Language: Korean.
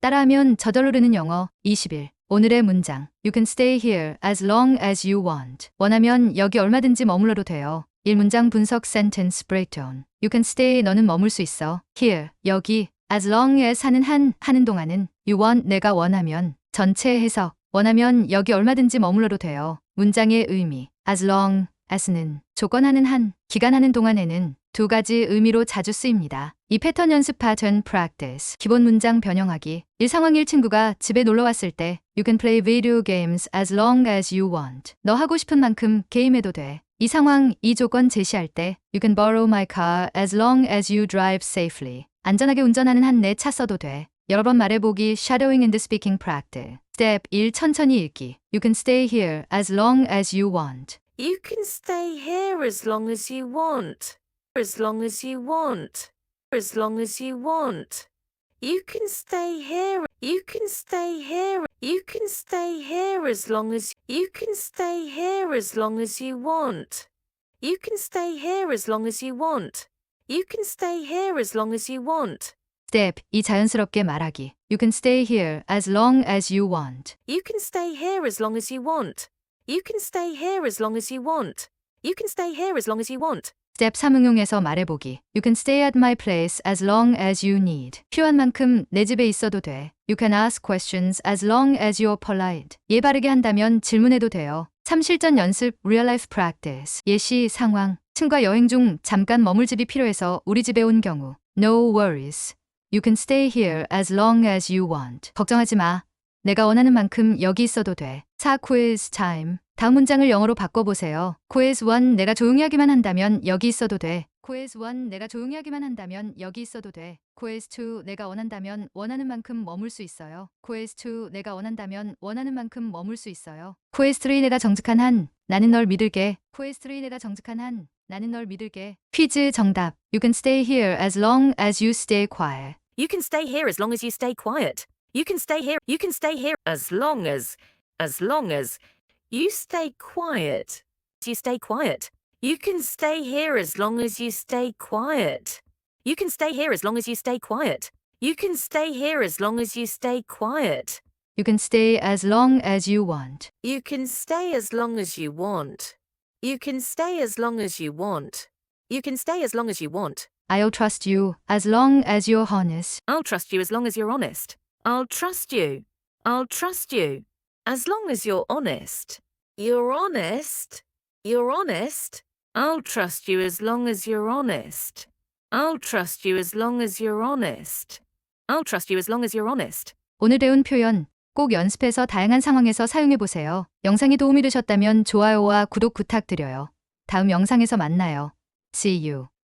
따라하면 저절로 는 영어 21. 오늘의 문장. You can stay here as long as you want. 원하면 여기 얼마든지 머물러도 돼요. 1문장 분석 sentence breakdown. You can stay 너는 머물 수 있어. Here 여기 as long as 하는 한 하는 동안은 you want 내가 원하면 전체 해석 원하면 여기 얼마든지 머물러도 돼요. 문장의 의미 as long as는 조건하는 한 기간하는 동안에는 두 가지 의미로 자주 쓰입니다. 이 패턴 연습 pattern practice 기본 문장 변형하기 1상황 1 친구가 집에 놀러 왔을 때 You can play video games as long as you want. 너 하고 싶은 만큼 게임해도 돼. 이 상황, 이 조건 제시할 때 You can borrow my car as long as you drive safely. 안전하게 운전하는 한 내 차 써도 돼. 여러 번 말해보기 shadowing and speaking practice. Step 1 천천히 읽기. You can stay here as long as you want. You can stay here as long as you want. As long as you want. As long as you want. You can stay here. You can stay here. You can stay here as long as you can stay here as long as you want. You can stay here as long as you want. You can stay here as long as you want. Step 2 자연스럽게 말하기. You can stay here as long as you want. You can stay here as long as you want. You can stay here as long as you want. You can stay here as long as you want. Step 3 응용해서 말해보기. You can stay at my place as long as you need. 필요한 만큼 내 집에 있어도 돼. You can ask questions as long as you're polite. 예 바르게 한다면 질문해도 돼요. 참 실전 연습 real life practice. 예시 상황. 친구가 여행 중 잠깐 머물 집이 필요해서 우리 집에 온 경우. No worries. You can stay here as long as you want. 걱정하지 마. 내가 원하는 만큼 여기 있어도 돼. 4 quiz time. 다음 문장을 영어로 바꿔보세요. quiz 1 내가 조용히 하기만 한다면 여기 있어도 돼. quiz 1 내가 조용히 하기만 한다면 여기 있어도 돼. quiz 2 내가 원한다면 원하는 만큼 머물 수 있어요. quiz 2 내가 원한다면 원하는 만큼 머물 수 있어요. quiz 3 내가 정직한 한 나는 널 믿을게. quiz 3 내가 정직한 한 나는 널 믿을게. 퀴즈 정답. You can stay here as long as you stay quiet. You can stay here as long as you stay quiet. You can stay here. You can stay here as long as, as long as you stay quiet. You stay quiet. You can stay here as long as you stay quiet. You can stay here as long as you stay quiet. You can stay here as long as you stay quiet. You can stay as long as you want. You can stay as long as you want. You can stay as long as you want. You can stay as long as you want. I'll trust you as long as you're honest. I'll trust you as long as you're honest. I'll trust you. I'll trust you. As long as you're honest. You're honest. You're honest. I'll trust you as long as you're honest. I'll trust you as long as you're honest. I'll trust you as long as you're honest. 오늘 배운 표현 꼭 연습해서 다양한 상황에서 사용해 보세요. 영상이 도움이 되셨다면 좋아요와 구독 부탁드려요. 다음 영상에서 만나요. See you.